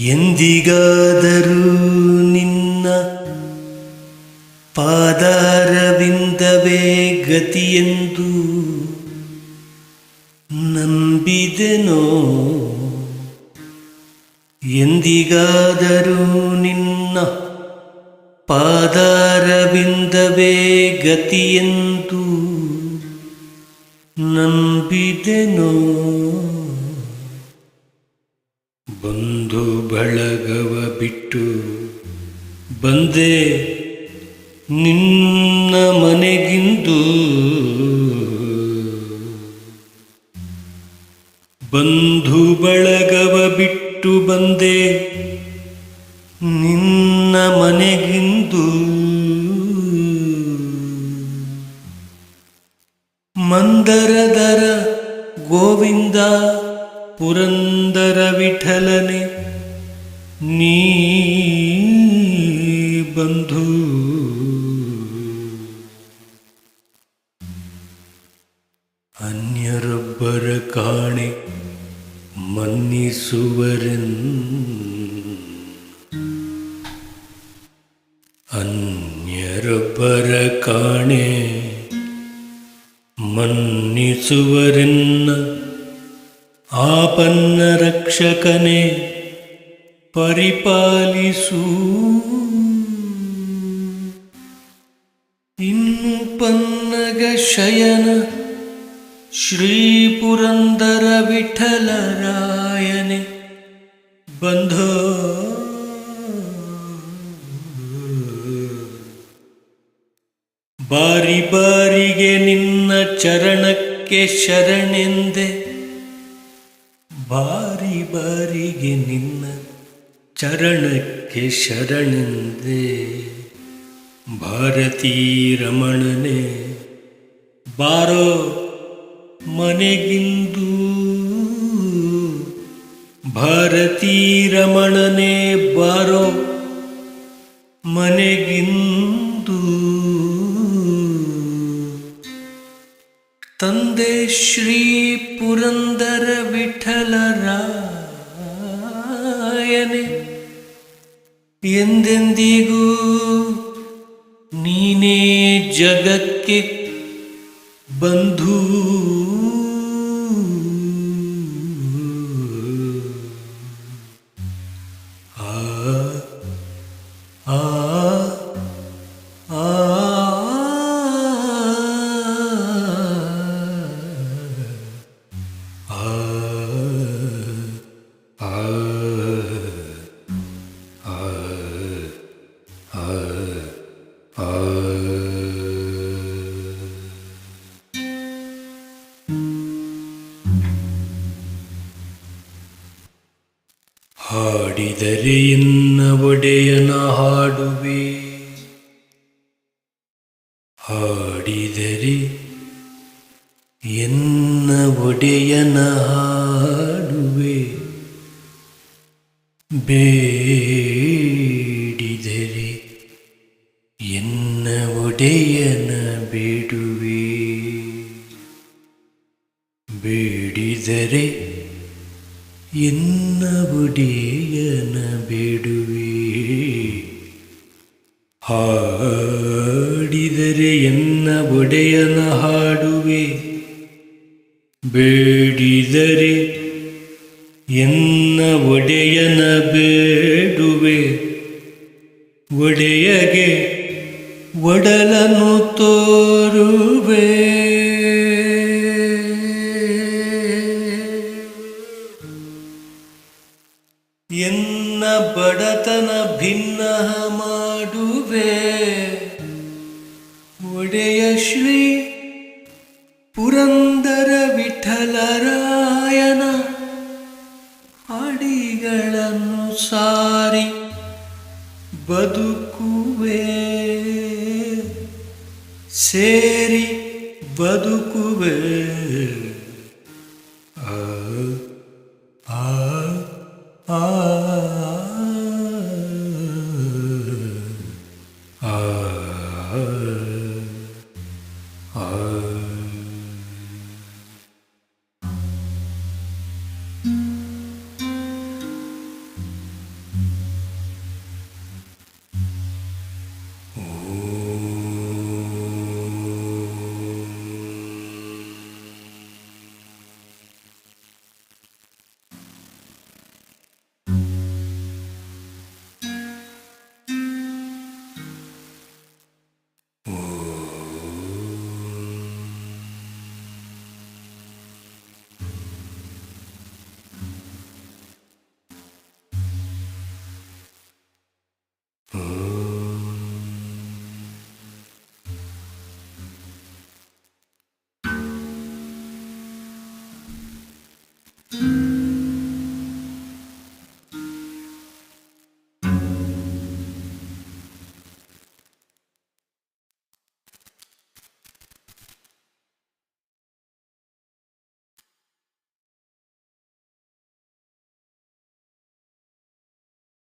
ಎಂದಿಗಾದರೂ ನಿನ್ನ ಪಾದಾರವಿಂದವೇ ಗತಿಯೆಂದು ನಂಬಿದೆನೋ? ಎಂದಿಗಾದರೂ ನಿನ್ನ ಪಾದಾರವಿಂದವೇ ಗತಿಯೆಂದು ನಂಬಿದೆನೋ? ಬಂಧು ಬಳಗವ ಬಿಟ್ಟು ಬಂದೆ ನಿನ್ನ ಮನೆಗಿಂದು. ಬಂಧು ಬಳಗವ ಬಿಟ್ಟು ಬಂದೆ ನಿನ್ನ ಮನೆಗಿಂದು. ಮಂದರದರ ಗೋವಿಂದ पुरन्दरविठलने नी बन्धु अन्यरब्बर काणे मन्निसुवरन् अन्यरब्बर काणे मन्निसुवरन् ಆಪನ್ನ ರಕ್ಷಕನೇ, ಪರಿಪಾಲಿಸು. ಇನ್ನು ಪನ್ನಗ ಶಯನ ಶ್ರೀ ಪುರಂದರ ವಿಠಲರಾಯನೆ. ಬಂಧೋ. ಬಾರಿ ಬಾರಿಗೆ ನಿನ್ನ ಚರಣಕ್ಕೆ ಶರಣೆಂದೆ. ಬಾರಿ ಬಾರಿಗೆ ನಿನ್ನ ಚರಣಕ್ಕೆ ಶರಣೆಂದೆ. ಭಾರತೀ ರಮಣನೆ ಬಾರೋ ಮನೆಗಿಂದು. ಭಾರತೀ ರಮಣನೆ ಬಾರೋ ಮನೆಗಿಂದು. ತಂದೆ ಶ್ರೀ ಪುರಂದರ ವಿಠಲರಾಯನೆ. ಎಂದೆಂದಿಗೂ ನೀನೇ ಜಗಕ್ಕೆ ಬಂಧು ಹಾಡಿದರೆ ಎನ್ನ ಒಡೆಯನ ಹಾಡುವೆ? ಹಾಡಿದರೆ ಎನ್ನ ಒಡೆಯನ ಹಾಡುವೆ? ಬೇಡಿದರೆ ಒಡೆಯನ ಬೇಡುವೆ. ಬೇಡಿದರೆ ಎನ್ನ ಒಡೆಯನ ಬೇಡುವೆ. ಹಾಡಿದರೆ ಎನ್ನ ಒಡೆಯನ ಹಾಡುವೆ. ಬೇಡಿದರೆ ಎನ್ನ ಒಡೆಯನ ಬೇಡುವೆ. ಒಡೆಯಗೆ ಒಡಲನು ತೋರುವೆ. ಎನ್ನ ಬಡತನ ಭಿನ್ನ ಮಾಡುವೆ. ಒಡೆಯ ಶ್ರೀ ಪುರಂದರ ವಿಠಲರಾಯನ ಅಡಿಗಳನ್ನು ಸಾರಿ ಬದುಕುವೆ. ಸೇರಿ ಬದುಕುವೆ. ಆ. Mm-hmm.